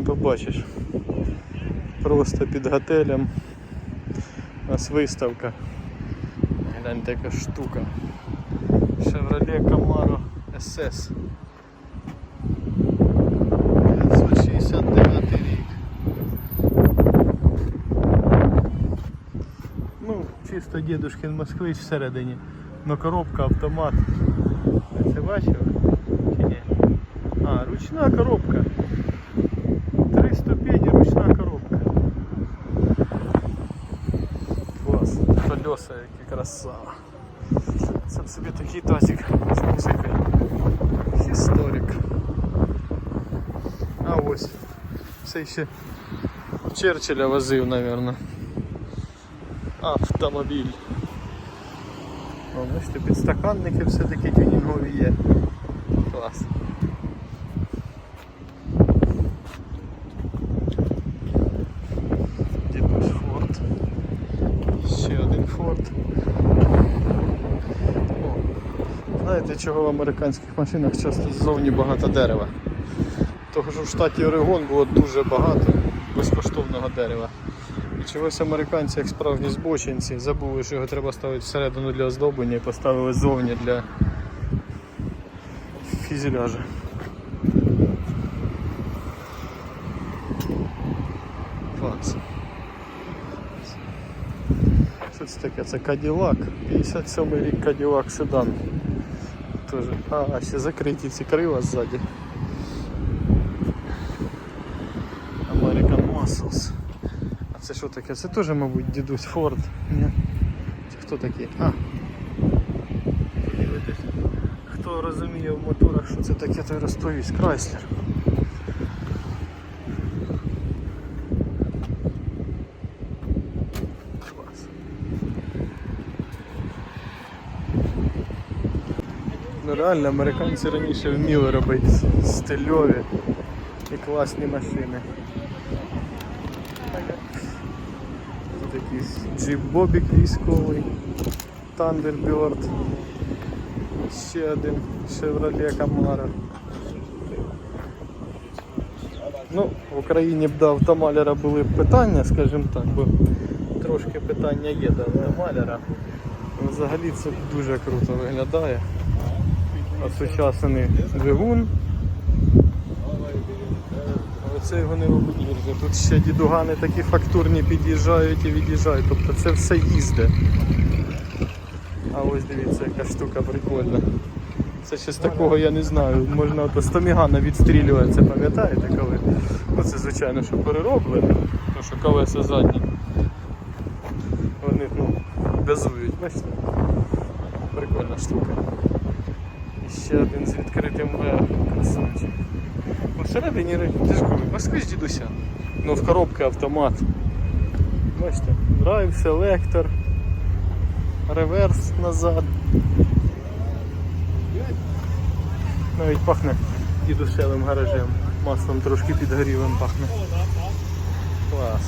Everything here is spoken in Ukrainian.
не побачиш. Просто під готелем. У нас виставка. Гляньте яка штука. Chevrolet Camaro SS. 969 рік. Ну, чисто дідушкин москвич всередині. Но коробка автомат. Це бачили? Чи ні? А, ручна коробка. Три ступені, ручна коробка. Клас. Колеса, які красава. Це б собі такий тазик з музикою. Історик. А ось. Це ще Черчилля возив, мабуть. Автомобіль. О, бачите, підстаканники все-таки тюнінгові є. Клас. Форд. Знаєте, чого в американських машинах часто ззовні багато дерева? Того що в штаті Орегон було дуже багато безкоштовного дерева. І чогось американці, як справжні збочинці, забули, що його треба ставити всередину для оздоблення і поставили ззовні для фізіляжа. Клас. Що це таке? Це Cadillac. 57 рік Cadillac седан. Тоже. А, ще закриті ці крила ззаді. American Muscles. А це що таке? Це теж, мабуть, дідусь Форд. Ні? Чи хто такий? А. Подивитись. Хто розуміє в моторах, що це таке, той розповість. Крайслер. Реально, американці раніше вміли робити стильові і класні машини. Тут якийсь джип Бобік військовий, Thunderbird, ще один Chevrolet Camaro. Ну, в Україні б до автомаляра були б питання, скажімо так, бо трошки питання є до автомаляра. Взагалі це дуже круто виглядає. Осучасний двигун. Оце його не гірше. Тут ще дідугани такі фактурні під'їжджають і від'їжджають. Тобто це все їзде. А ось дивіться, яка штука прикольна. Це з такого я не знаю. Можна ото з Томігана відстрілювати, пам'ятаєте коли? Ну це звичайно, що перероблено, тому що колеса задні. Вони ну, газують, бачите? Прикольна штука. Ще один з відкритим красавчик. Всередині ти ж кажу, москвич дідуся. Ну в коробці автомат. Бачите, драйв, селектор, реверс назад. Навіть пахне дідусевим гаражем. Маслом трошки підгорілим пахне. Клас.